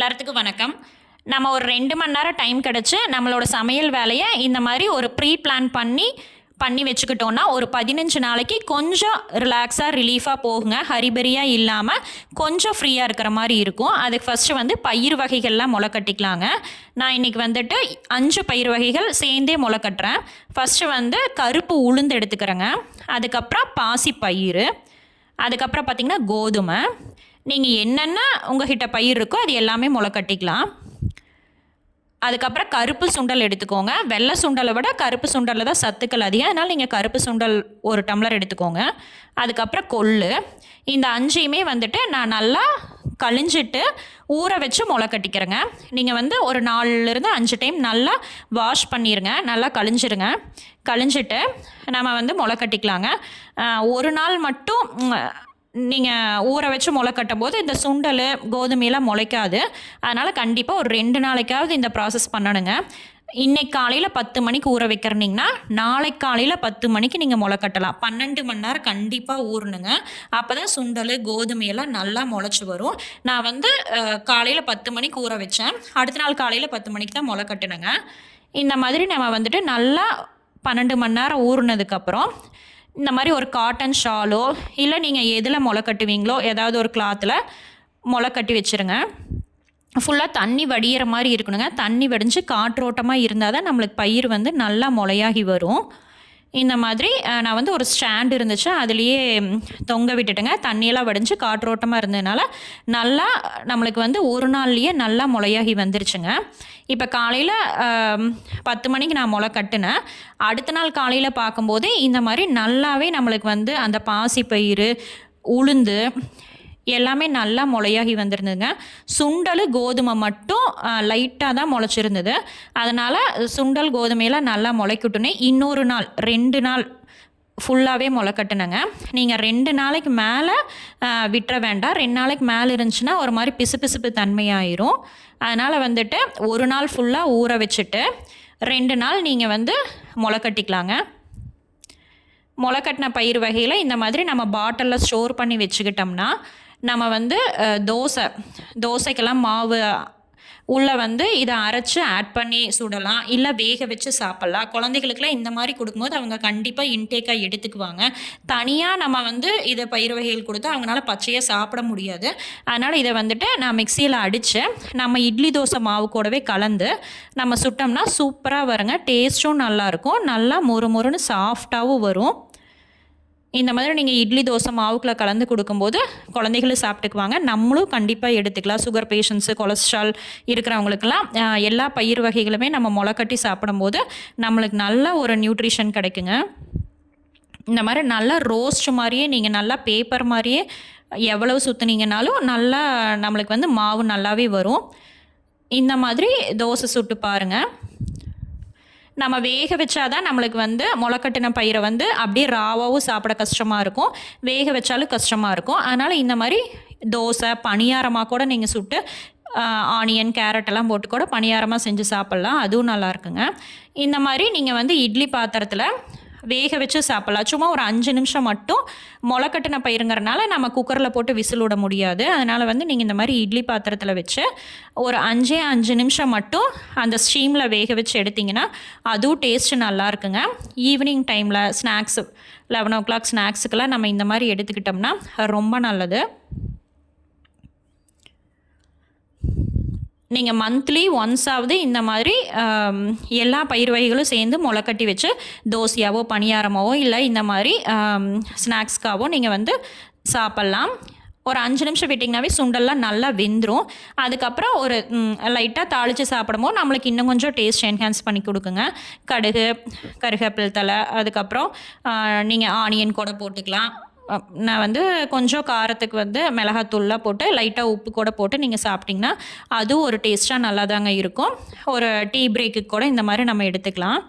வணக்கம். நம்ம ஒரு ரெண்டு மணி நேரம் டைம் கிடச்சி நம்மளோட சமையல் வேலையை இந்த மாதிரி ஒரு ப்ரீ பிளான் பண்ணி பண்ணி வச்சுக்கிட்டோன்னா ஒரு பதினஞ்சு நாளைக்கு கொஞ்சம் ரிலாக்ஸாக ரிலீஃபாக போகுங்க. ஹரிபரியாக இல்லாமல் கொஞ்சம் ஃப்ரீயாக இருக்கிற மாதிரி இருக்கும். அதுக்கு ஃபஸ்ட்டு வந்து பயிர் வகைகள்லாம் முளை கட்டிக்கலாங்க. நான் இன்றைக்கி வந்துட்டு அஞ்சு பயிர் வகைகள் சேர்ந்தே முளை கட்டுறேன். ஃபஸ்ட்டு வந்து கருப்பு உளுந்து எடுத்துக்கிறேங்க. அதுக்கப்புறம் பாசி பயிர் அதுக்கப்புறம் பார்த்திங்கன்னா கோதுமை. நீங்கள் என்னென்ன உங்ககிட்ட பயிர் இருக்கோ அது எல்லாமே முளை கட்டிக்கலாம். அதுக்கப்புறம் கருப்பு சுண்டல் எடுத்துக்கோங்க. வெள்ளை சுண்டலை விட கருப்பு சுண்டலில் தான் சத்துக்கள் அதிகம். அதனால் நீங்கள் கருப்பு சுண்டல் ஒரு டம்ளர் எடுத்துக்கோங்க. அதுக்கப்புறம் கொள்ளு. இந்த அஞ்சையுமே வந்துட்டு நான் நல்லா கழிஞ்சிட்டு ஊற வச்சு முளை கட்டிக்கிறேங்க. நீங்கள் வந்து ஒரு நாலுலேருந்து அஞ்சு டைம் நல்லா வாஷ் பண்ணிடுங்க நல்லா கழிஞ்சிருங்க. கழிஞ்சிட்டு நம்ம வந்து முளை கட்டிக்கலாங்க. ஒரு நாள் மட்டும் நீங்கள் ஊற வச்சு முளை கட்டும் போது இந்த சுண்டல் கோதுமையெல்லாம் முளைக்காது. அதனால் கண்டிப்பாக ஒரு ரெண்டு நாளைக்காவது இந்த ப்ராசஸ் பண்ணணுங்க. இன்னைக்கு காலையில் பத்து மணிக்கு ஊற வைக்கிறனீங்கன்னா நாளைக்கு காலையில் பத்து மணிக்கு நீங்கள் முளை கட்டலாம். பன்னெண்டு மணி நேரம் கண்டிப்பாக ஊறணுங்க. அப்போ தான் சுண்டல் கோதுமையெல்லாம் நல்லா முளைச்சி வரும். நான் வந்து காலையில் பத்து மணிக்கு ஊற வச்சேன். அடுத்த நாள் காலையில் பத்து மணிக்கு தான் முளை கட்டினேங்க. இந்த மாதிரி நம்ம வந்துட்டு நல்லா பன்னெண்டு மணி நேரம் ஊறினதுக்கப்புறம் இந்த மாதிரி ஒரு காட்டன் ஷாலோ இல்லை நீங்கள் எதில் முளை கட்டுவீங்களோ ஏதாவது ஒரு கிளாத்தில் முளை கட்டி வச்சுருங்க. ஃபுல்லாக தண்ணி வடிகிற மாதிரி இருக்கணுங்க. தண்ணி வடிஞ்சு காற்றோட்டமாக இருந்தால் தான் நம்மளுக்கு பயிர் வந்து நல்லா முளையாகி வரும். இந்த மாதிரி நான் வந்து ஒரு ஸ்டாண்ட் இருந்துச்சு. அதுலேயே தொங்க விட்டுட்டேங்க. தண்ணியெல்லாம் வடிஞ்சு காற்றோட்டமாக இருந்ததுனால நல்லா நம்மளுக்கு வந்து ஒரு நாள்லேயே நல்லா முளையாகி வந்துருச்சுங்க. இப்போ காலையில் பத்து மணிக்கு நான் முளை கட்டினேன். அடுத்த நாள் காலையில் பார்க்கும்போது இந்த மாதிரி நல்லாவே நம்மளுக்கு வந்து அந்த பாசி பயிறு உளுந்து எல்லாமே நல்லா முளையாகி வந்திருந்ததுங்க. சுண்டல் கோதுமை மட்டும் லைட்டாக தான் முளைச்சிருந்தது. அதனால் சுண்டல் கோதுமையெல்லாம் நல்லா முளைக்கட்டுனே இன்னொரு நாள் ரெண்டு நாள் ஃபுல்லாகவே முளை கட்டுனேங்க நீங்கள் ரெண்டு நாளைக்கு மேலே விட்டுற வேண்டாம். ரெண்டு நாளைக்கு மேலே இருந்துச்சுன்னா ஒரு மாதிரி பிசுபிசுப்பு தன்மையாயிரும். அதனால் வந்துட்டு ஒரு நாள் ஃபுல்லாக ஊற வச்சுட்டு ரெண்டு நாள் நீங்கள் வந்து முளை கட்டிக்கலாங்க முளைக்கட்டின பயிர் வகையில் இந்த மாதிரி நம்ம பாட்டிலில் ஸ்டோர் பண்ணி வச்சுக்கிட்டோம்னா நம்ம வந்து தோசை தோசைக்கெல்லாம் மாவு உள்ளே வந்து இதை அரைச்சி ஆட் பண்ணி சுடலாம். இல்லை வேக வச்சு சாப்பிட்லாம். குழந்தைகளுக்குலாம் இந்த மாதிரி கொடுக்கும்போது அவங்க கண்டிப்பாக இன்டேக்காக எடுத்துக்குவாங்க. தனியாக நம்ம வந்து இதை பயிர் வகைகள் கொடுத்து அவங்களால பச்சையாக சாப்பிட முடியாது. அதனால் இதை வந்துட்டு நான் மிக்சியில் அடித்து நம்ம இட்லி தோசை மாவு கூடவே கலந்து நம்ம சுட்டோம்னா சூப்பராக வருங்க. டேஸ்ட்டும் நல்லாயிருக்கும் நல்லா மொறு மொறுன்னு சாஃப்டாகவும் வரும். இந்த மாதிரி நீங்கள் இட்லி தோசை மாவுக்குள்ள கலந்து கொடுக்கும்போது குழந்தைகளும் சாப்பிட்டுக்குவாங்க. நம்மளும் கண்டிப்பாக எடுத்துக்கலாம். சுகர் பேஷண்ட்ஸு கொலஸ்ட்ரால் இருக்கிறவங்களுக்கெல்லாம் எல்லா பயிர் வகைகளுமே நம்ம முளைக்கட்டி சாப்பிடும்போது நம்மளுக்கு நல்ல ஒரு நியூட்ரிஷன் கிடைக்குங்க. இந்த மாதிரி நல்லா ரோஸ்ட் மாதிரியே நீங்கள் நல்லா பேப்பர் மாதிரியே எவ்வளவு சுற்றுனீங்கனாலும் நல்லா நம்மளுக்கு வந்து மாவு நல்லாவே வரும். இந்த மாதிரி தோசை சுட்டு பாருங்கள் நம்ம வேக வச்சாதான் நம்மளுக்கு வந்து முளைக்கட்டின பயிரை வந்து அப்படியே ராவாவும் சாப்பிட கஷ்டமாக இருக்கும். வேக வச்சாலும் கஷ்டமாக இருக்கும். அதனால் இந்த மாதிரி தோசை பணியாரமாக கூட நீங்கள் சுட்டு ஆனியன் கேரட் எல்லாம் போட்டு கூட பணியாரமாக செஞ்சு சாப்பிட்லாம். அதுவும் நல்லா இருக்குங்க. இந்த மாதிரி நீங்கள் வந்து இட்லி பாத்திரத்தில் வேக வச்சு சாப்பிட்லாம். சும்மா ஒரு அஞ்சு நிமிஷம் மட்டும் முளைக்கட்டின பயிருங்கிறனால நம்ம குக்கரில் போட்டு விசில் விட முடியாது. அதனால் வந்து நீங்கள் இந்த மாதிரி இட்லி பாத்திரத்தில் வச்சு ஒரு அஞ்சே அஞ்சு நிமிஷம் மட்டும் அந்த ஸ்டீமில் வேக வச்சு எடுத்திங்கன்னா அதுவும் டேஸ்ட்டு நல்லா இருக்குங்க. ஈவினிங் டைமில் ஸ்நாக்ஸ் லெவன் ஓ கிளாக் ஸ்நாக்ஸுக்கெல்லாம் நம்ம இந்த மாதிரி எடுத்துக்கிட்டோம்னா ரொம்ப நல்லது. நீங்கள் மந்த்லி ஒன்ஸாவது இந்த மாதிரி எல்லா பயிர் வகைகளும் சேர்ந்து முளைக்கட்டி வச்சு தோசையாவோ பணியாரமாவோ இல்லை இந்த மாதிரி ஸ்நாக்ஸ்க்காவோ நீங்கள் வந்து சாப்பிட்லாம். ஒரு அஞ்சு நிமிஷம் விட்டிங்கனாவே சுண்டல்லாம் நல்லா வெந்துடும் அதுக்கப்புறம் ஒரு லைட்டாக தாளித்து சாப்பிடும்போது நம்மளுக்கு இன்னும் கொஞ்சம் டேஸ்ட் என்ஹான்ஸ் பண்ணி கொடுக்குங்க. கடுகு கருகப்பில் தலை அதுக்கப்புறம் நீங்கள் ஆனியன் கூட போட்டுக்கலாம். நான் வந்து கொஞ்சம் காரத்துக்கு வந்து மிளகாத்தூள்லாம் போட்டு லைட்டாக உப்பு கூட போட்டு நீங்கள் சாப்பிட்டிங்கன்னா அதுவும் ஒரு டேஸ்ட்டாக நல்லா தாங்க இருக்கும். ஒரு டீ பிரேக்கு கூட இந்த மாதிரி நம்ம எடுத்துக்கலாம்.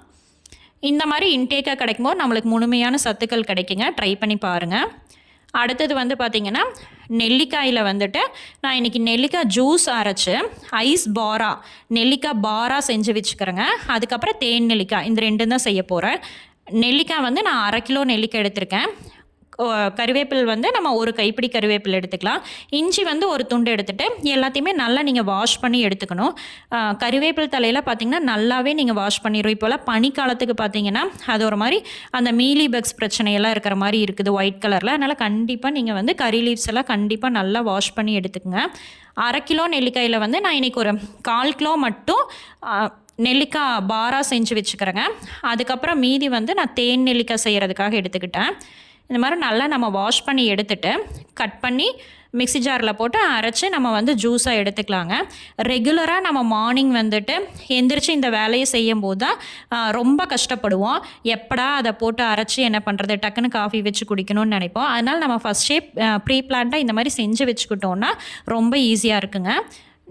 இந்த மாதிரி இன்டேக்காக கிடைக்கும்போது நம்மளுக்கு முழுமையான சத்துக்கள் கிடைக்குங்க. ட்ரை பண்ணி பாருங்கள் அடுத்தது வந்து பார்த்திங்கன்னா நெல்லிக்காயில் வந்துட்டு நான் இன்றைக்கி நெல்லிக்காய் ஜூஸ் அரைச்சி ஐஸ் பாரா நெல்லிக்காய் பாரா செஞ்சு வச்சுக்கிறேங்க. அதுக்கப்புறம் தேன் நெல்லிக்காய் இந்த ரெண்டும் தான் செய்ய போகிறேன் நெல்லிக்காய் வந்து நான் அரை கிலோ நெல்லிக்காய் எடுத்திருக்கேன். கருவேப்பில் வந்து நம்ம ஒரு கைப்பிடி கருவேப்பில் எடுத்துக்கலாம். இஞ்சி வந்து ஒரு துண்டு எடுத்துகிட்டு எல்லாத்தையுமே நல்லா நீங்கள் வாஷ் பண்ணி எடுத்துக்கணும். கருவேப்பில் தலையில் பார்த்தீங்கன்னா நல்லாவே நீங்கள் வாஷ் பண்ணிடும் இப்போல்லாம் பனிக்காலத்துக்கு பார்த்தீங்கன்னா அது ஒரு மாதிரி அந்த மீலி பக்ஸ் பிரச்சனையெல்லாம் இருக்கிற மாதிரி இருக்குது ஒயிட் கலரில் அதனால் கண்டிப்பாக நீங்கள் வந்து கறி லீவ்ஸ் எல்லாம் கண்டிப்பாக நல்லா வாஷ் பண்ணி எடுத்துக்கோங்க. அரை கிலோ நெல்லிக்காயில் வந்து நான் இன்றைக்கி ஒரு கால் கிலோ மட்டும் நெல்லிக்காய் பாராக செஞ்சு வச்சுக்கிறேங்க. அதுக்கப்புறம் மீதி வந்து நான் தேன் நெல்லிக்காய் செய்கிறதுக்காக எடுத்துக்கிட்டேன். இந்த மாதிரி நல்லா நம்ம வாஷ் பண்ணி எடுத்துட்டு கட் பண்ணி மிக்சி ஜாரில் போட்டு அரைச்சி நம்ம வந்து ஜூஸாக எடுத்துக்கலாங்க. ரெகுலராக நம்ம மார்னிங் வந்துட்டு எந்திரிச்சு இந்த வேலையை செய்யும் போது தான் ரொம்ப கஷ்டப்படுவோம். எப்படா அதை போட்டு அரைச்சி என்ன பண்ணுறது டக்குன்னு காஃபி வச்சு குடிக்கணும்னு நினைப்போம். அதனால் நம்ம ஃபஸ்ட்டே ப்ரீ பிளான்ட்டாக இந்த மாதிரி செஞ்சு வச்சுக்கிட்டோன்னா ரொம்ப ஈஸியாக இருக்குங்க.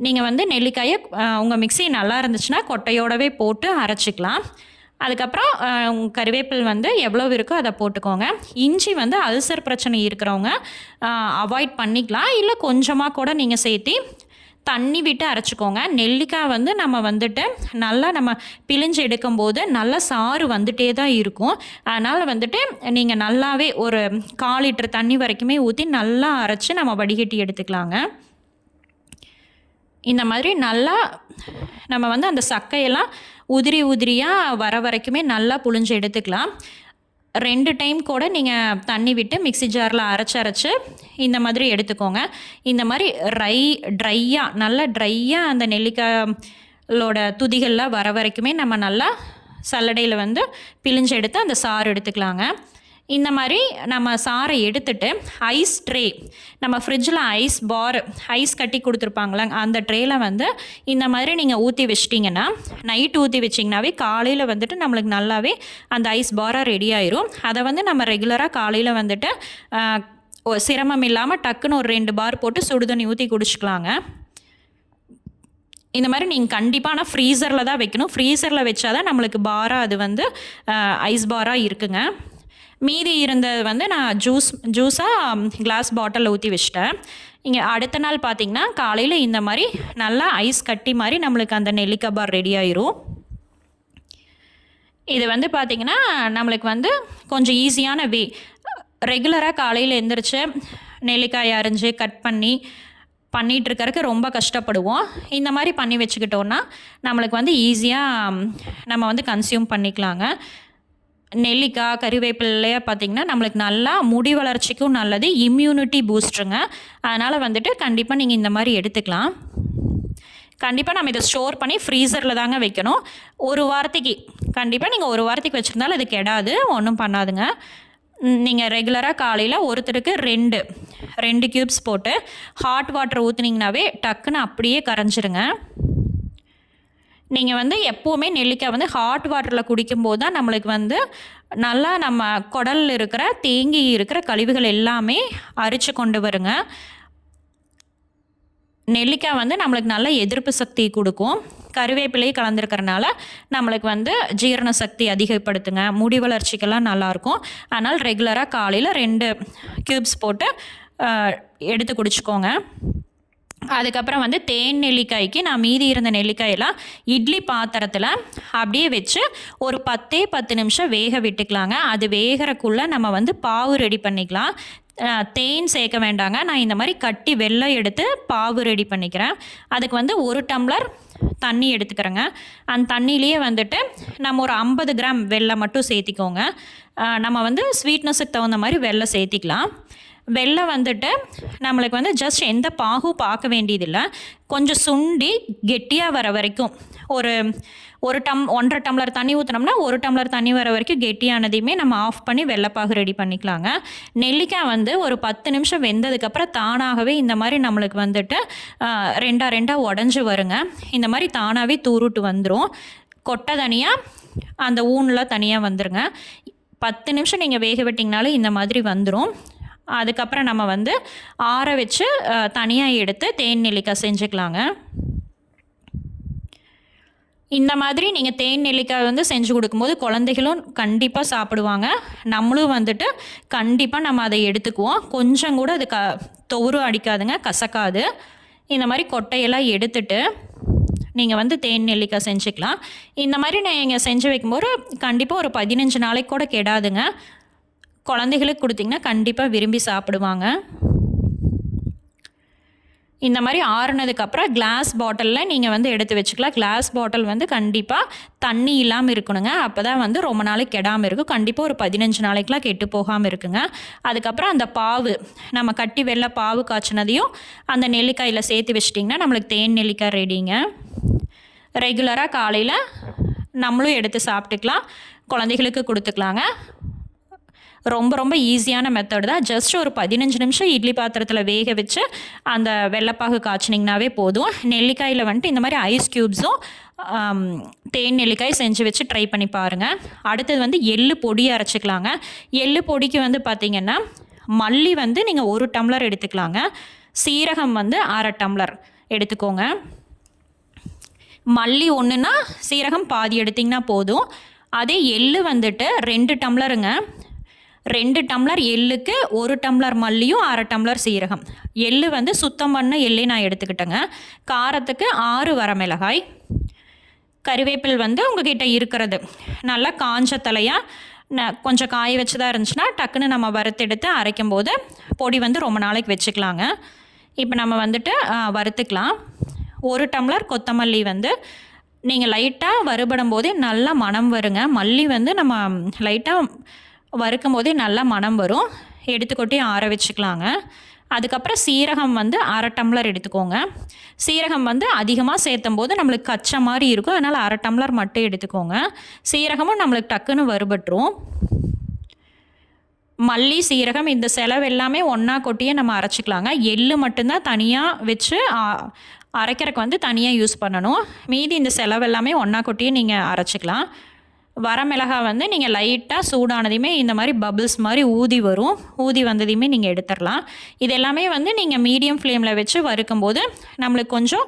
நீங்கள் வந்து நெல்லிக்காயை உங்கள் மிக்சி நல்லா இருந்துச்சுன்னா கொட்டையோடவே போட்டு அரைச்சிக்கலாம். அதுக்கப்புறம் கருவேப்பில் வந்து எவ்வளோ இருக்கோ அதை போட்டுக்கோங்க. இஞ்சி வந்து அல்சர் பிரச்சனை இருக்கிறவங்க அவாய்ட் பண்ணிக்கலாம். இல்லை கொஞ்சமாக கூட நீங்கள் சேர்த்தி தண்ணி விட்டு அரைச்சிக்கோங்க. நெல்லிக்காய் வந்து நம்ம வந்துட்டு நல்லா நம்ம பிழிஞ்சு எடுக்கும்போது நல்ல சாறு வந்துட்டே தான் இருக்கும். அதனால் வந்துட்டு நீங்கள் நல்லாவே ஒரு கால் லிட்டர் தண்ணி வரைக்குமே ஊற்றி நல்லா அரைச்சி நம்ம வடிகட்டி எடுத்துக்கலாங்க. இந்த மாதிரி நல்லா நம்ம வந்து அந்த சக்கையெல்லாம் உதிரி உதிரியாக வர வரைக்குமே நல்லா புழிஞ்சு எடுத்துக்கலாம். ரெண்டு டைம் கூட நீங்கள் தண்ணி விட்டு மிக்சி ஜாரில் அரைச்சி அரைச்சி இந்த மாதிரி எடுத்துக்கோங்க. இந்த மாதிரி ட்ரை ட்ரையாக நல்லா ட்ரையாக அந்த நெல்லிக்காயோட துதிகள்லாம் வர வரைக்குமே நம்ம நல்லா சல்லடையில் வந்து பிழிஞ்சு எடுத்து அந்த சாறு எடுத்துக்கலாங்க. இந்த மாதிரி நம்ம சாரை எடுத்துட்டு ஐஸ் ட்ரே நம்ம ஃப்ரிட்ஜில் ஐஸ் பார் ஐஸ் கட்டி கொடுத்துருப்பாங்களே அந்த ட்ரேயில் வந்து இந்த மாதிரி நீங்கள் ஊற்றி வச்சிட்டிங்கன்னா நைட் ஊற்றி வச்சிங்கனாவே காலையில் வந்துட்டு நம்மளுக்கு நல்லாவே அந்த ஐஸ் பாராக ரெடி ஆயிரும். அதை வந்து நம்ம ரெகுலராக காலையில் வந்துட்டு சிரமம் இல்லாமல் டக்குன்னு ஒரு ரெண்டு பார் போட்டு சுடுதண்ணி ஊற்றி குடிச்சிக்கலாங்க. இந்த மாதிரி நீங்கள் கண்டிப்பாக ஆனால் ஃப்ரீசரில் தான் வைக்கணும். ஃப்ரீசரில் வச்சா தான் நம்மளுக்கு பாராக அது வந்து ஐஸ் பாராக இருக்குங்க. மீதி இருந்தது வந்து நான் ஜூஸ் ஜூஸாக கிளாஸ் பாட்டிலில் ஊற்றி வச்சிட்டேன். இங்கே அடுத்த நாள் பார்த்திங்கன்னா காலையில் இந்த மாதிரி நல்லா ஐஸ் கட்டி மாதிரி நம்மளுக்கு அந்த நெல்லிக்காய் பார் ரெடி ஆயிரும். இது வந்து பார்த்திங்கன்னா நம்மளுக்கு வந்து கொஞ்சம் ஈஸியான வே ரெகுலராக காலையில் எந்திரிச்சு நெல்லிக்காய் அரிஞ்சு கட் பண்ணி பண்ணிகிட்ருக்கறக்கு ரொம்ப கஷ்டப்படுவோம். இந்த மாதிரி பண்ணி வச்சுக்கிட்டோன்னா நம்மளுக்கு வந்து ஈஸியாக நம்ம வந்து கன்சியூம் பண்ணிக்கலாங்க. நெல்லிக்காய் கறிவேப்பிலையாக பார்த்திங்கன்னா நம்மளுக்கு நல்லா முடி வளர்ச்சிக்கும் நல்லது இம்யூனிட்டி பூஸ்ட்ருங்க அதனால் வந்துட்டு கண்டிப்பாக நீங்கள் இந்த மாதிரி எடுத்துக்கலாம். கண்டிப்பாக நம்ம இதை ஸ்டோர் பண்ணி ஃப்ரீசரில் தாங்க வைக்கணும். ஒரு வாரத்துக்கு கண்டிப்பாக நீங்கள் ஒரு வாரத்துக்கு வச்சுருந்தாலும் அது கெடாது ஒன்றும் பண்ணாதுங்க. நீங்கள் ரெகுலராக காலையில் ஒருத்தருக்கு ரெண்டு ரெண்டு க்யூப்ஸ் போட்டு ஹாட் வாட்டர் ஊற்றுனீங்கனாவே டக்குன்னு அப்படியே கரைஞ்சிருங்க. நீங்கள் வந்து எப்போவுமே நெல்லிக்காய் வந்து ஹாட் வாட்டரில் குடிக்கும்போது தான் நம்மளுக்கு வந்து நல்லா நம்ம குடலில் இருக்கிற தேங்கி இருக்கிற கழிவுகள் எல்லாமே அரித்து கொண்டு வருங்க. நெல்லிக்காய் வந்து நம்மளுக்கு நல்ல எதிர்ப்பு சக்தி கொடுக்கும். கருவேப்பிலையும் கலந்துருக்கிறனால நம்மளுக்கு வந்து ஜீரண சக்தி அதிகப்படுத்துங்க. முடி வளர்ச்சிக்கெல்லாம் நல்லாயிருக்கும். அதனால் ரெகுலராக காலையில் ரெண்டு க்யூப்ஸ் போட்டு எடுத்து குடிச்சிக்கோங்க. அதுக்கப்புறம் வந்து தேன் நெல்லிக்காய்க்கு நான் மீதி இருந்த நெல்லிக்காயெல்லாம் இட்லி பாத்திரத்தில் அப்படியே வச்சு ஒரு பத்தே பத்து நிமிஷம் வேக விட்டுக்கலாங்க. அது வேகிறக்குள்ளே நம்ம வந்து பாவு ரெடி பண்ணிக்கலாம். தேன் சேர்க்க வேண்டாங்க. நான் இந்த மாதிரி கட்டி வெள்ளம் எடுத்து பாவு ரெடி பண்ணிக்கிறேன். அதுக்கு வந்து ஒரு டம்ளர் தண்ணி எடுத்துக்கிறேங்க. அந்த தண்ணியிலேயே வந்துட்டு நம்ம ஒரு ஐம்பது கிராம் வெள்ளை மட்டும் சேர்த்திக்கோங்க. நம்ம வந்து ஸ்வீட்னஸுக்கு தகுந்த மாதிரி வெள்ளை சேர்த்திக்கலாம். வெள்ளம் வந்துட்டு நம்மளுக்கு வந்து ஜஸ்ட் எந்த பாகும் பார்க்க வேண்டியதில்லை. கொஞ்சம் சுண்டி கெட்டியாக வர வரைக்கும் ஒரு ஒரு டம் ஒன்றரை டம்ளர் தண்ணி ஊற்றினோம்னா ஒரு டம்ளர் தண்ணி வர வரைக்கும் கெட்டியானதையுமே நம்ம ஆஃப் பண்ணி வெள்ளைப்பாகு ரெடி பண்ணிக்கலாங்க. நெல்லிக்காய் வந்து ஒரு பத்து நிமிஷம் வெந்ததுக்கப்புறம் தானாகவே இந்த மாதிரி நம்மளுக்கு வந்துட்டு ரெண்டாக ரெண்டாக உடஞ்சி வருங்க. இந்த மாதிரி தானாகவே தூருட்டு வந்துடும் கொட்டை தனியாக அந்த ஊனில் தனியாக வந்துருங்க. பத்து நிமிஷம் நீங்கள் வேக விட்டிங்கனாலே இந்த மாதிரி வந்துடும் அதுக்கப்புறம் நம்ம வந்து ஆற வச்சு தனியாக எடுத்து தேன் நெல்லிக்காய் செஞ்சுக்கலாங்க. இந்த மாதிரி நீங்கள் தேன் நெல்லிக்காய் வந்து செஞ்சு கொடுக்கும்போது குழந்தைகளும் கண்டிப்பாக சாப்பிடுவாங்க. நம்மளும் வந்துட்டு கண்டிப்பாக நம்ம அதை எடுத்துக்குவோம். கொஞ்சம் கூட அது க தொவரும் அடிக்காதுங்க கசக்காது. இந்த மாதிரி கொட்டையெல்லாம் எடுத்துட்டு நீங்கள் வந்து தேன் நெல்லிக்காய் செஞ்சுக்கலாம். இந்த மாதிரி நீங்கள் செஞ்சு வைக்கும்போது கண்டிப்பாக ஒரு பதினஞ்சு நாளைக்கு கூட கெடாதுங்க. குழந்தைகளுக்கு கொடுத்திங்கன்னா கண்டிப்பாக விரும்பி சாப்பிடுவாங்க. இந்த மாதிரி ஆறுனதுக்கப்புறம் கிளாஸ் பாட்டிலில் நீங்கள் வந்து எடுத்து வச்சுக்கலாம். கிளாஸ் பாட்டில் வந்து கண்டிப்பாக தண்ணி இல்லாமல் இருக்கணுங்க. அப்போ தான் வந்து ரொம்ப நாளைக்கு கெடாமல் இருக்கும். கண்டிப்பாக ஒரு பதினஞ்சு நாளைக்கெலாம் கெட்டு போகாமல் இருக்குங்க. அதுக்கப்புறம் அந்த பாவு நம்ம கட்டி வெள்ளை பாவு காய்ச்சினதையும் அந்த நெல்லிக்காயில் சேர்த்து வச்சிட்டிங்கன்னா நம்மளுக்கு தேன் நெல்லிக்காய் ரெடிங்க ரெகுலராக காலையில் நம்மளும் எடுத்து சாப்பிட்டுக்கலாம். குழந்தைகளுக்கு கொடுத்துக்கலாங்க. ரொம்ப ரொம்ப ஈஸியான மெத்தட் தான். ஜஸ்ட் ஒரு பதினஞ்சு நிமிஷம் இட்லி பாத்திரத்தில் வேக வச்சு அந்த வெள்ளைப்பாகு காய்ச்சினிங்கனாவே போதும். நெல்லிக்காயில் வந்துட்டு இந்த மாதிரி ஐஸ் க்யூப்ஸும் தேன் நெல்லிக்காய் செஞ்சு வச்சு ட்ரை பண்ணி பாருங்கள் அடுத்தது வந்து எள்ளு பொடி அரைச்சிக்கலாங்க. எள்ளு பொடிக்கு வந்து பார்த்திங்கன்னா மல்லி வந்து நீங்கள் ஒரு டம்ளர் எடுத்துக்கலாங்க. சீரகம் வந்து அரை டம்ளர் எடுத்துக்கோங்க. மல்லி ஒன்றுனா சீரகம் பாதி எடுத்திங்கன்னா போதும். அதே எள்ளு வந்துட்டு ரெண்டு டம்ளருங்க. ரெண்டு டம்ளர் எள்ளுக்கு ஒரு டம்ளர் மல்லியும் அரை டம்ளர் சீரகம். எள்ளு வந்து சுத்தம் பண்ண எள்ளே நான் எடுத்துக்கிட்டேங்க. காரத்துக்கு ஆறு வரமிளகாய் கறிவேப்பில் வந்து உங்ககிட்ட இருக்கிறது. நல்லா காஞ்ச தலையாக ந கொஞ்சம் காய வச்சு இருந்துச்சுன்னா டக்குன்னு நம்ம வறுத்தெடுத்து அரைக்கும் போது பொடி வந்து ரொம்ப நாளைக்கு வச்சுக்கலாங்க. இப்போ நம்ம வந்துட்டு வறுத்துக்கலாம். ஒரு டம்ளர் கொத்தமல்லி வந்து நீங்கள் லைட்டாக வறுபடும் போதே நல்லா மனம் வருங்க. மல்லி வந்து நம்ம லைட்டாக வறுக்கும் போதே நல்லா மனம் வரும். எடுத்துக்கொட்டி ஆற வச்சுக்கலாங்க. அதுக்கப்புறம் சீரகம் வந்து அரை டம்ளர் எடுத்துக்கோங்க. சீரகம் வந்து அதிகமாக சேர்த்தும் போது நம்மளுக்கு கச்ச மாதிரி இருக்கும். அதனால் அரை டம்ளர் மட்டும் எடுத்துக்கோங்க. சீரகமும் நம்மளுக்கு டக்குன்னு வறுபட்டுரும். மல்லி சீரகம் இந்த செலவு எல்லாமே ஒன்றா கொட்டியே நம்ம அரைச்சிக்கலாங்க. எள்ளு மட்டும்தான் தனியாக வச்சு அரைக்கிறக்கு வந்து தனியாக யூஸ் பண்ணணும். மீதி இந்த செலவு எல்லாமே ஒன்றா கொட்டியே நீங்கள் அரைச்சிக்கலாம். வரமிளகா வந்து நீங்கள் லைட்டாக சூடானதையுமே இந்த மாதிரி பபிள்ஸ் மாதிரி ஊதி வரும். ஊதி வந்ததையுமே நீங்கள் எடுத்துடலாம். இது எல்லாமே வந்து நீங்கள் மீடியம் ஃப்ளேமில் வச்சு வறுக்கும்போது நம்மளுக்கு கொஞ்சம்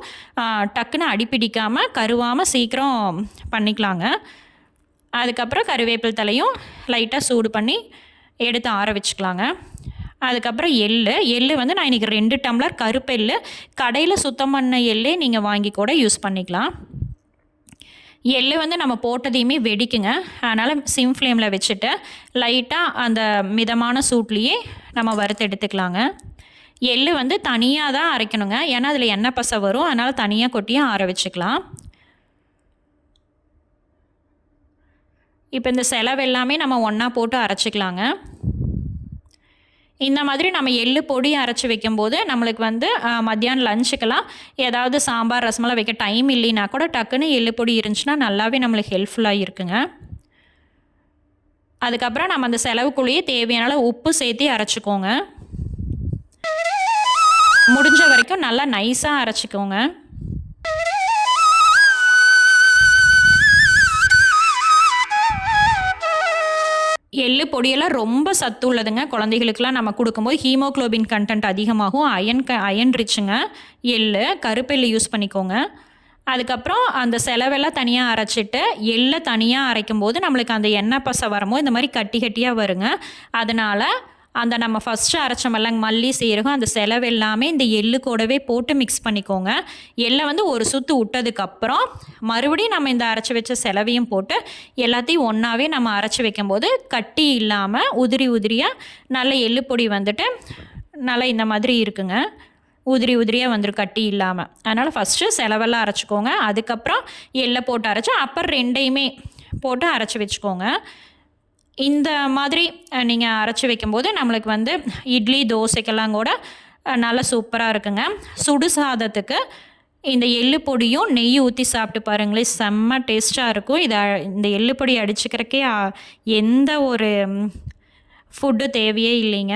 டக்குன்னு அடிப்பிடிக்காமல் கருவாமல் சீக்கிரம் பண்ணிக்கலாங்க. அதுக்கப்புறம் கருவேப்பில் தலையும் லைட்டாக சூடு பண்ணி எடுத்து ஆற வச்சுக்கலாங்க. அதுக்கப்புறம் எள் எள் வந்து நான் இன்றைக்கி ரெண்டு டம்ளர் கருப்பெல் கடையில் சுத்தம் பண்ண எள்ளே நீங்கள் வாங்கி கூட யூஸ் பண்ணிக்கலாம். எள்ளு வந்து நம்ம போட்டதையுமே வெடிக்குங்க. அதனால் சிம் ஃப்ளேமில் வச்சுட்டு லைட்டாக அந்த மிதமான சூட்லேயே நம்ம வறுத்து எடுத்துக்கலாங்க. எள்ளு வந்து தனியாக தான் அரைக்கணுங்க. ஏன்னா அதில் எண்ணெய் பசை வரும். அதனால் தனியாக கொட்டியும் ஆற வச்சுக்கலாம். இப்போ இந்த செலவு எல்லாமே நம்ம ஒன்றா போட்டு அரைச்சிக்கலாங்க. இந்த மாதிரி நம்ம எள்ளு பொடி அரைச்சி வைக்கும்போது நம்மளுக்கு வந்து மத்தியானம் லஞ்சுக்கெல்லாம் ஏதாவது சாம்பார் ரசமெல்லாம் வைக்க டைம் இல்லைன்னா கூட டக்குன்னு எள்ளு பொடி இருந்துச்சுன்னா நல்லாவே நம்மளுக்கு ஹெல்ப்ஃபுல்லாக இருக்குங்க. அதுக்கப்புறம் நம்ம அந்த செலவுக்குள்ளேயே தேவையான உப்பு சேர்த்து அரைச்சிக்கோங்க. முடிஞ்ச வரைக்கும் நல்லா நைஸாக அரைச்சிக்கோங்க. எள்ளு பொடியெல்லாம் ரொம்ப சத்து உள்ளதுங்க. குழந்தைகளுக்கெல்லாம் நம்ம கொடுக்கும்போது ஹீமோக்ளோபின் கண்டென்ட் அதிகமாகும். அயன் க அயன் ரிச்சுங்க. எள்ளு கருப்பெல்லு யூஸ் பண்ணிக்கோங்க. அதுக்கப்புறம் அந்த செலவெல்லாம் தனியாக அரைச்சிட்டு எள்ளை தனியாக அரைக்கும் போது நம்மளுக்கு அந்த எண்ணெய் பசை வரமோ இந்த மாதிரி கட்டி கட்டியாக வருங்க. அதனால் அந்த நம்ம ஃபஸ்ட்டு அரைச்ச மல்லங் மல்லி சீரகம் அந்த செலவு எல்லாமே இந்த எள்ளு கூடவே போட்டு மிக்ஸ் பண்ணிக்கோங்க. எள்ளை வந்து ஒரு சுற்று விட்டதுக்கப்புறம் மறுபடியும் நம்ம இந்த அரைச்சி வச்ச செலவையும் போட்டு எல்லாத்தையும் ஒன்றாவே நம்ம அரைச்சி வைக்கும்போது கட்டி இல்லாமல் உதிரி உதிரியாக நல்ல எள்ளு பொடி வந்துட்டு நல்லா இந்த மாதிரி இருக்குங்க. உதிரி உதிரியாக வந்துடும் கட்டி இல்லாமல் அதனால் ஃபஸ்ட்டு செலவெல்லாம் அரைச்சிக்கோங்க. அதுக்கப்புறம் எள்ளை போட்டு அரைச்சி அப்புறம் ரெண்டையுமே போட்டு அரைச்சி வச்சுக்கோங்க. இந்த மாதிரி நீங்கள் அரைச்சி வைக்கும்போது நம்மளுக்கு வந்து இட்லி தோசைக்கெல்லாம் கூட நல்லா சூப்பராக இருக்குங்க. சுடு சாதத்துக்கு இந்த எள்ளு பொடியும் நெய் ஊற்றி சாப்பிட்டு பாருங்களேன் செம்ம டேஸ்ட்டாக இருக்கும். இதை இந்த எள்ளு பொடி அடிச்சுக்கிறக்கே எந்த ஒரு ஃபுட்டு தேவையே இல்லைங்க.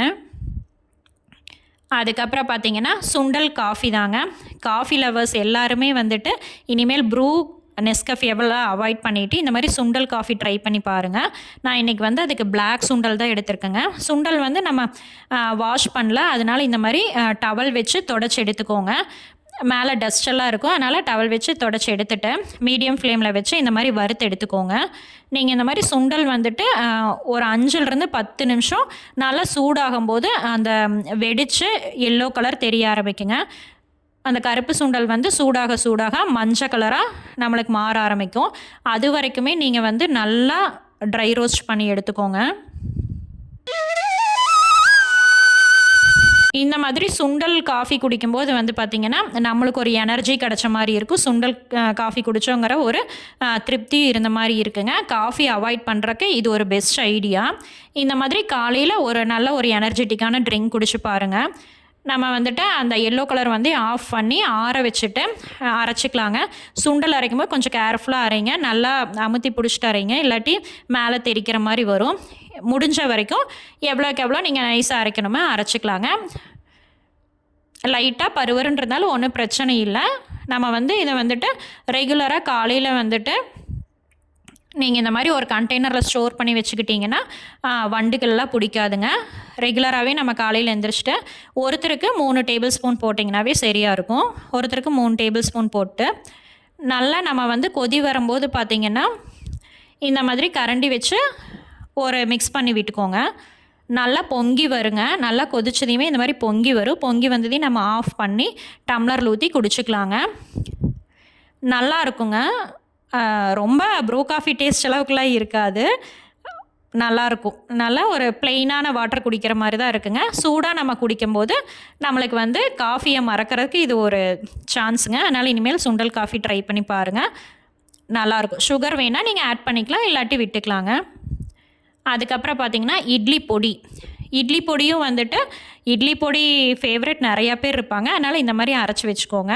அதுக்கப்புறம் பார்த்தீங்கன்னா சுண்டல் காஃபி தாங்க. காஃபி லவர்ஸ் எல்லாருமே வந்துட்டு இனிமேல் ப்ரூ நெஸ்கஃப் எவ்வளோ அவாய்ட் பண்ணிவிட்டு இந்த மாதிரி சுண்டல் காஃபி ட்ரை பண்ணி பாருங்கள் நான் இன்றைக்கி வந்து அதுக்கு பிளாக் சுண்டல் தான் எடுத்திருக்கேங்க. சுண்டல் வந்து நம்ம வாஷ் பண்ணல. அதனால் இந்த மாதிரி டவல் வச்சு தொடச்சி எடுத்துக்கோங்க. மேலே டஸ்டெல்லாம் இருக்கும். அதனால் டவல் வச்சு தொடச்சி எடுத்துகிட்டு மீடியம் ஃப்ளேமில் வச்சு இந்த மாதிரி வறுத்து எடுத்துக்கோங்க. நீங்கள் இந்த மாதிரி சுண்டல் வந்துட்டு ஒரு அஞ்சுலேருந்து பத்து நிமிஷம் நல்லா சூடாகும் போது அந்த வெடித்து எல்லோ கலர் தெரிய ஆரம்பிக்குங்க. அந்த கருப்பு சுண்டல் வந்து சூடாக சூடாக மஞ்சள் கலராக நம்மளுக்கு மாற ஆரம்பிக்கும். அது வரைக்குமே நீங்கள் வந்து நல்லா ட்ரை ரோஸ்ட் பண்ணி எடுத்துக்கோங்க. இந்த மாதிரி சுண்டல் காஃபி குடிக்கும்போது வந்து பார்த்திங்கன்னா நம்மளுக்கு ஒரு எனர்ஜி கிடச்ச மாதிரி இருக்கும். சுண்டல் காஃபி குடித்தோங்கிற ஒரு திருப்தி இருந்த மாதிரி இருக்குங்க. காஃபி அவாய்ட் பண்ணுறக்கு இது ஒரு பெஸ்ட் ஐடியா இந்த மாதிரி காலையில் ஒரு நல்ல ஒரு எனர்ஜெட்டிக்கான ட்ரிங்க் குடிச்சு பாருங்கள் நம்ம வந்துட்டு அந்த எல்லோ கலர் வந்து ஆஃப் பண்ணி ஆற வச்சுட்டு அரைச்சிக்கலாங்க. சுண்டல் அரைக்கும் போது கொஞ்சம் கேர்ஃபுல்லாக அரைங்க. நல்லா அமுத்தி பிடிச்சிட்டு அரைங்க. இல்லாட்டி மேலே தெரிக்கிற மாதிரி வரும். முடிஞ்ச வரைக்கும் எவ்வளோக்கு எவ்வளோ நீங்கள் நைஸாக அரைக்கணுமோ அரைச்சிக்கலாங்க. லைட்டாக பருவருன்றதால ஒன்றும் பிரச்சனை இல்லை. நம்ம வந்து இதை வந்துட்டு ரெகுலராக காலையில் வந்துட்டு நீங்கள் இந்த மாதிரி ஒரு கண்டெய்னரில் ஸ்டோர் பண்ணி வச்சுக்கிட்டிங்கன்னா வண்டுகள்லாம் பிடிக்காதுங்க. ரெகுலராகவே நம்ம காலையில் எழுந்திரிச்சிட்டு ஒருத்தருக்கு மூணு டேபிள் ஸ்பூன் போட்டிங்கனாவே சரியாக இருக்கும். ஒருத்தருக்கு மூணு டேபிள் ஸ்பூன் போட்டு நல்லா நம்ம வந்து கொதி வரும்போது பார்த்திங்கன்னா இந்த மாதிரி கரண்டி வச்சு ஒரு மிக்ஸ் பண்ணி விட்டுக்கோங்க. நல்லா பொங்கி வருங்க. நல்லா கொதிச்சதையுமே இந்த மாதிரி பொங்கி வரும். பொங்கி வந்ததையும் நம்ம ஆஃப் பண்ணி டம்ளரில் ஊற்றி குடிச்சிக்கலாங்க. நல்லா இருக்குங்க. ரொம்ப ப்ரூ காஃபி டேஸ்ட் அளவுக்குலாம் இருக்காது. நல்லாயிருக்கும் நல்லா ஒரு ப்ளெயினான வாட்டர் குடிக்கிற மாதிரி தான் இருக்குங்க. சூடாக நம்ம குடிக்கும்போது நம்மளுக்கு வந்து காஃபியை மறக்கிறதுக்கு இது ஒரு சான்ஸுங்க அதனால் இனிமேல் சுண்டல் காஃபி ட்ரை பண்ணி பாருங்கள் நல்லாயிருக்கும் சுகர் வேணால் நீங்கள் ஆட் பண்ணிக்கலாம் இல்லாட்டி விட்டுக்கலாங்க. அதுக்கப்புறம் பார்த்திங்கன்னா இட்லி பொடி. இட்லி பொடியும் வந்துட்டு இட்லி பொடி ஃபேவரெட் நிறையா பேர் இருப்பாங்க. அதனால் இந்த மாதிரி அரைச்சி வச்சுக்கோங்க.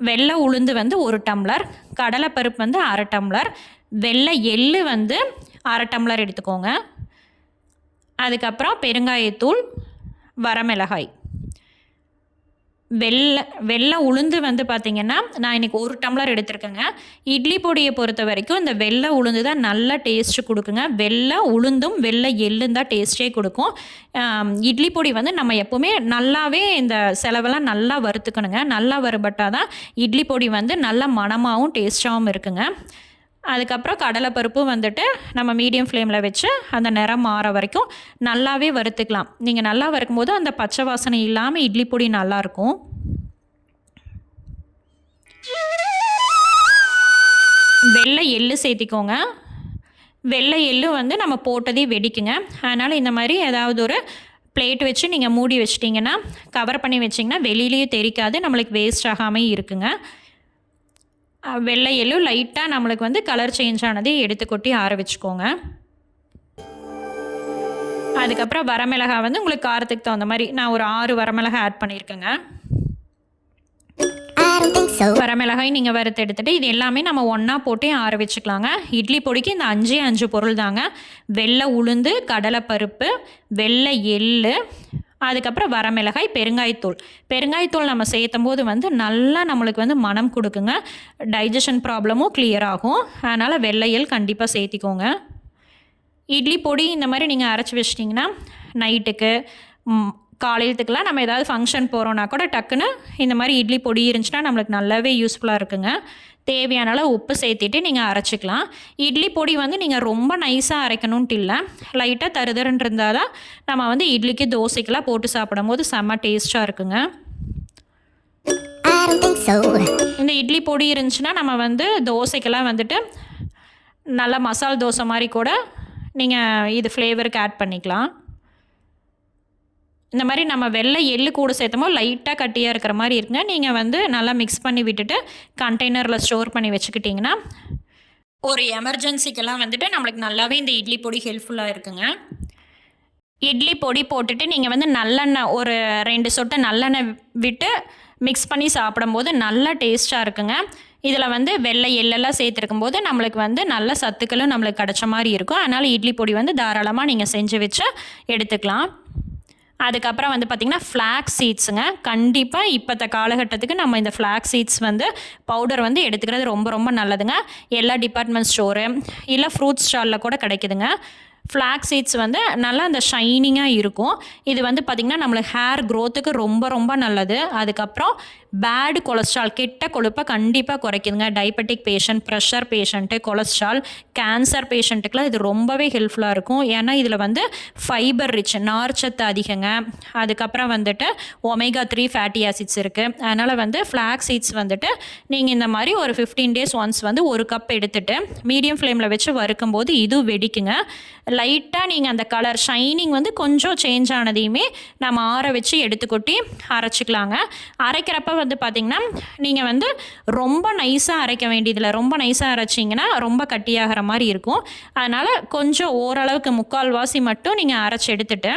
வெள்ளை உளுந்து வந்து ஒரு டம்ளர் கடலைப்பருப்பு வந்து அரை டம்ளர் வெள்ளை எள்ளு வந்து அரை டம்ளர் எடுத்துக்கோங்க. அதுக்கப்புறம் பெருங்காயத்தூள் வரமிளகாய். வெள்ளை வெள்ளை உளுந்து வந்து பார்த்திங்கன்னா நான் இன்றைக்கி ஒரு டம்ளர் எடுத்திருக்கேங்க. இட்லி பொடியை பொறுத்த வரைக்கும் இந்த வெள்ளை உளுந்து தான் நல்லா டேஸ்ட்டு கொடுக்குங்க. வெள்ளை உளுந்தும் வெள்ளை எள்ளும் தான் டேஸ்ட்டே கொடுக்கும். இட்லி பொடி வந்து நம்ம எப்போவுமே நல்லாவே இந்த செலவெல்லாம் நல்லா வறுத்துக்கணுங்க. நல்லா வறுபட்டால் தான் இட்லி பொடி வந்து நல்லா மணமாகவும் டேஸ்ட்டாகவும் இருக்குங்க. அதுக்கப்புறம் கடலைப்பருப்பு வந்துட்டு நம்ம மீடியம் ஃப்ளேமில் வச்சு அந்த நிறம் மாற வரைக்கும் நல்லாவே வறுத்துக்கலாம். நீங்கள் நல்லா வறுக்கும் போது அந்த பச்சை வாசனை இல்லாமல் இட்லி பொடி நல்லாயிருக்கும் வெள்ளை எள்ளு சேர்த்திக்கோங்க. வெள்ளை எள்ளு வந்து நம்ம போட்டதே வெடிக்குங்க. அதனால் இந்த மாதிரி ஏதாவது ஒரு பிளேட் வச்சு நீங்கள் மூடி வச்சிட்டிங்கன்னா கவர் பண்ணி வச்சிங்கன்னா வெளியிலேயும் தெரிக்காது. நம்மளுக்கு வேஸ்ட் ஆகாமல் இருக்குங்க. வெள்ளை எல்லோ லைட்டாக நம்மளுக்கு வந்து கலர் சேஞ்ச் ஆனதே எடுத்து கொட்டி ஆற வச்சுக்கோங்க. அதுக்கப்புறம் வரமிளகா வந்து உங்களுக்கு காரத்துக்கு தகுந்த மாதிரி நான் ஒரு ஆறு வரமிளகா ஆட் பண்ணியிருக்கேங்க. வரமிளகாய் நீங்கள் வறுத்து எடுத்துகிட்டு இது எல்லாமே நம்ம ஒன்றா போட்டே ஆற வச்சுக்கலாங்க. இட்லி பொடிக்கு இந்த அஞ்சே அஞ்சு பொருள் தாங்க வெள்ளை உளுந்து கடலைப்பருப்பு வெள்ளை எள்ளு அதுக்கப்புறம் வரமிளகாய் பெருங்காயத்தூள். பெருங்காயத்தூள் நம்ம சேர்த்தும் போது வந்து நல்லா நம்மளுக்கு வந்து மனம் கொடுக்குங்க. டைஜஷன் ப்ராப்ளமும் கிளியர் ஆகும். அதனால் வெள்ளையல் கண்டிப்பாக சேர்த்திக்கோங்க. இட்லி பொடி இந்த மாதிரி நீங்கள் அரைச்சி வச்சிட்டிங்கன்னா நைட்டுக்கு காலையிலத்துக்கெலாம் நம்ம ஏதாவது ஃபங்க்ஷன் போகிறோன்னா கூட டக்குன்னு இந்த மாதிரி இட்லி பொடி இருந்துச்சுன்னா நம்மளுக்கு நல்லாவே யூஸ்ஃபுல்லாக இருக்குங்க. தேவையான அளவு உப்பு சேர்த்திட்டு நீங்கள் அரைச்சிக்கலாம். இட்லி பொடி வந்து நீங்கள் ரொம்ப நைஸாக அரைக்கணுன்ட்டு இல்லை. லைட்டாக தருதருன்னு இருந்தால் தான் நம்ம வந்து இட்லிக்கு தோசைக்கெல்லாம் போட்டு சாப்பிடும் போது செம்ம டேஸ்ட்டாக இருக்குங்க. இந்த இட்லி பொடி இருந்துச்சுன்னா நம்ம வந்து தோசைக்கெல்லாம் வந்துட்டு நல்லா மசால் தோசை மாதிரி கூட நீங்கள் இது ஃப்ளேவருக்கு ஆட் பண்ணிக்கலாம். இந்த மாதிரி நம்ம வெள்ளை எள்ளு கூட சேர்த்தமோ லைட்டாக கட்டியாக இருக்கிற மாதிரி இருக்குங்க. நீங்கள் வந்து நல்லா மிக்ஸ் பண்ணி விட்டுட்டு கண்டெய்னரில் ஸ்டோர் பண்ணி வச்சுக்கிட்டிங்கன்னா ஒரு எமர்ஜென்சிக்கெல்லாம் வந்துட்டு நம்மளுக்கு நல்லாவே இந்த இட்லி பொடி ஹெல்ப்ஃபுல்லாக இருக்குங்க. இட்லி பொடி போட்டுட்டு நீங்கள் வந்து நல்லெண்ணெய் ஒரு ரெண்டு சொட்டு நல்லெண்ணெய் விட்டு மிக்ஸ் பண்ணி சாப்பிடும்போது நல்லா டேஸ்ட்டாக இருக்குங்க. இதில் வந்து வெள்ளை எள்ளெல்லாம் சேர்த்துருக்கும் போது நம்மளுக்கு வந்து நல்ல சத்துக்களும் நம்மளுக்கு கிடச்ச மாதிரி இருக்கும். அதனால் இட்லி பொடி வந்து தாராளமாக நீங்கள் செஞ்சு வச்சு எடுத்துக்கலாம். அதுக்கப்புறம் வந்து பார்த்திங்கன்னா ஃப்ளாக் சீட்ஸுங்க கண்டிப்பாக இப்போத்த காலகட்டத்துக்கு நம்ம இந்த ஃப்ளாக் சீட்ஸ் வந்து பவுடர் வந்து எடுத்துக்கிறது ரொம்ப ரொம்ப நல்லதுங்க. எல்லா டிபார்ட்மெண்ட் ஸ்டோரு இல்லை ஃப்ரூட் ஸ்டாலில் கூட கிடைக்குதுங்க. ஃப்ளாக் சீட்ஸ் வந்து நல்லா அந்த ஷைனிங்காக இருக்கும். இது வந்து பார்த்திங்கன்னா நம்மளுக்கு ஹேர் க்ரோத்துக்கு ரொம்ப ரொம்ப நல்லது. அதுக்கப்புறம் பேடு கொலஸ்ட்ரால் கெட்ட கொழுப்பை கண்டிப்பாக குறைக்குதுங்க. Diabetic patient pressure patient cholesterol cancer பேஷண்ட்டுக்கெலாம் இது ரொம்பவே ஹெல்ப்ஃபுல்லாக இருக்கும். ஏன்னா இதில் வந்து ஃபைபர் ரிச் நார்ச்சத்து அதிகங்க. அதுக்கப்புறம் வந்துட்டு ஒமேகா த்ரீ ஃபேட்டி ஆசிட்ஸ் இருக்குது அதனால் வந்து ஃப்ளாக் சீட்ஸ் வந்துட்டு நீங்கள் இந்த மாதிரி ஒரு ஃபிஃப்டீன் டேஸ் ஒன்ஸ் வந்து ஒரு கப் எடுத்துட்டு மீடியம் ஃப்ளேமில் வச்சு வறுக்கும் போது இது வெடிக்குங்க. லைட்டாக நீங்கள் அந்த கலர் ஷைனிங் வந்து கொஞ்சம் சேஞ்ச் ஆனதையுமே நம்ம ஆற வச்சு எடுத்து கொட்டி அரைச்சிக்கலாங்க. அரைக்கிறப்ப வந்து பார்த்திங்கன்னா நீங்கள் வந்து ரொம்ப நைஸாக அரைக்க வேண்டியதில்லை. ரொம்ப நைஸாக அரைச்சிங்கன்னா ரொம்ப கட்டியாகிற மாதிரி இருக்கும். அதனால் கொஞ்சம் ஓரளவுக்கு முக்கால்வாசி மட்டும் நீங்கள் அரைச்சி எடுத்துட்டு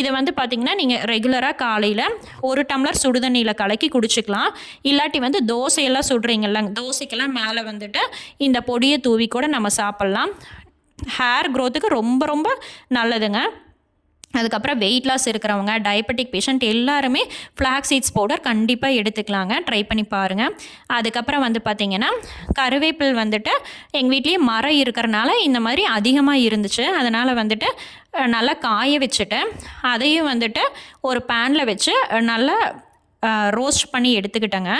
இதை வந்து பார்த்திங்கன்னா நீங்கள் ரெகுலராக காலையில் ஒரு டம்ளர் சுடுதண்ணியில் கலக்கி குடிச்சிக்கலாம். இல்லாட்டி வந்து தோசையெல்லாம் சுடுறீங்கல்ல தோசைக்கெல்லாம் மேலே வந்துட்டு இந்த பொடியை தூவி கூட நம்ம சாப்பிட்லாம். ஹேர் க்ரோத்துக்கு ரொம்ப ரொம்ப நல்லதுங்க. அதுக்கப்புறம் வெயிட் லாஸ் இருக்கிறவங்க டயபெட்டிக் பேஷண்ட் எல்லாருமே ஃப்ளாக் சீட்ஸ் பவுடர் கண்டிப்பாக எடுத்துக்கலாங்க. ட்ரை பண்ணி பாருங்கள் அதுக்கப்புறம் வந்து பார்த்திங்கன்னா கருவேப்பில் வந்துட்டு எங்கள் வீட்லேயே மரம் இருக்கிறனால இந்த மாதிரி அதிகமாக இருந்துச்சு. அதனால் வந்துட்டு நல்லா காய வச்சுட்டு அதையும் வந்துட்டு ஒரு பேனில் வச்சு நல்லா ரோஸ்ட் பண்ணி எடுத்துக்கிட்டேங்க.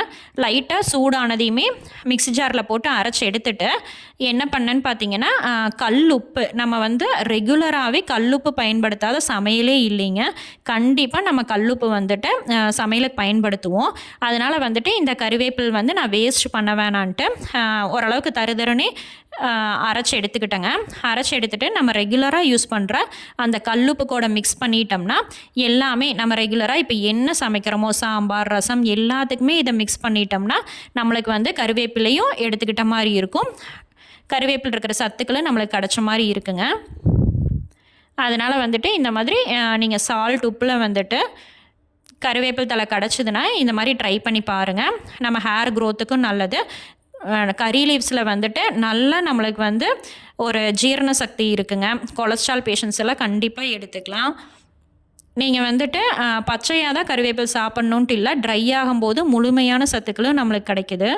லைட்டாக சூடானதையுமே மிக்ஸி ஜாரில் போட்டு அரைச்சி எடுத்துட்டு என்ன பண்ணேன்னு பார்த்தீங்கன்னா கல் உப்பு. நம்ம வந்து ரெகுலராகவே கல் உப்பு பயன்படுத்தாத சமையலே இல்லைங்க. கண்டிப்பாக நம்ம கல்லுப்பு வந்துட்டு சமையலுக்கு பயன்படுத்துவோம். அதனால் வந்துட்டு இந்த கருவேப்பில் வந்து நான் வேஸ்ட் பண்ண வேணான்ட்டு ஓரளவுக்கு தருதருன்னே அரைச்சி எடுத்துக்கிட்டேங்க. அரைச்சி எடுத்துகிட்டு நம்ம ரெகுலராக யூஸ் பண்ணுற அந்த கல்லுப்பு கூட மிக்ஸ் பண்ணிட்டோம்னா எல்லாமே நம்ம ரெகுலராக இப்போ என்ன சமைக்கிறோமோ சாம்பார் ரசம் எல்லாத்துக்குமே இதை மிக்ஸ் பண்ணிட்டோம்னா நம்மளுக்கு வந்து கருவேப்பிலையும் எடுத்துக்கிட்ட மாதிரி இருக்கும். கருவேப்பில் இருக்கிற சத்துக்களும் நம்மளுக்கு கிடச்ச மாதிரி இருக்குங்க. அதனால் வந்துட்டு இந்த மாதிரி நீங்கள் சால்ட் உப்பில் வந்துட்டு கருவேப்பில் தலை கிடச்சிதுன்னா இந்த மாதிரி ட்ரை பண்ணி பாருங்கள் நம்ம ஹேர் க்ரோத்துக்கும் நல்லது. கறி லீவ்ஸில் வந்துட்டு நல்லா நம்மளுக்கு வந்து ஒரு ஜீரண சக்தி இருக்குங்க. கொலஸ்ட்ரால் பேஷண்ட்ஸ் எல்லாம் கண்டிப்பாக எடுத்துக்கலாம். நீங்கள் வந்துட்டு பச்சையாக தான் கருவேப்பில் சாப்பிட்ணுன்ட்டு இல்லை ட்ரை ஆகும்போது முழுமையான சத்துக்களும் நம்மளுக்கு கிடைக்குது.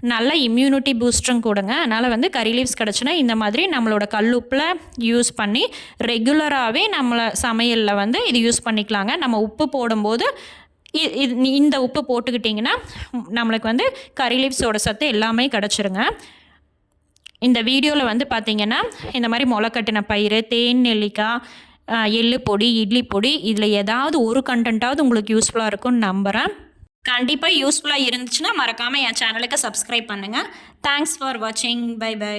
நல்ல இம்யூனிட்டி பூஸ்டரும் கொடுங்க. அதனால் வந்து கறி லீவ்ஸ் கிடச்சுன்னா இந்த மாதிரி நம்மளோட கல்லுப்பில் யூஸ் பண்ணி ரெகுலராகவே நம்மளை சமையலில் வந்து இது யூஸ் பண்ணிக்கலாங்க. நம்ம உப்பு போடும்போது இது- இந்த உப்பு போட்டுக்கிட்டிங்கன்னா நம்மளுக்கு வந்து கறி லீவ்ஸோட சத்து எல்லாமே கிடச்சிருங்க. இந்த வீடியோவில் வந்து பார்த்தீங்கன்னா இந்த மாதிரி முளைக்கட்டின பயிறு தேன் நெல்லிக்காய் எள்ளு பொடி இட்லி பொடி இதில் ஏதாவது ஒரு கண்டென்ட்டாவது உங்களுக்கு யூஸ்ஃபுல்லாக இருக்கும்னு நம்புகிறேன் கண்டிப்பாக யூஸ்ஃபுல்லாக இருந்துச்சுன்னா மறக்காமல் என் சேனலுக்கு சப்ஸ்கிரைப் பண்ணுங்கள் தேங்க்ஸ் ஃபார் வாட்சிங் பை பை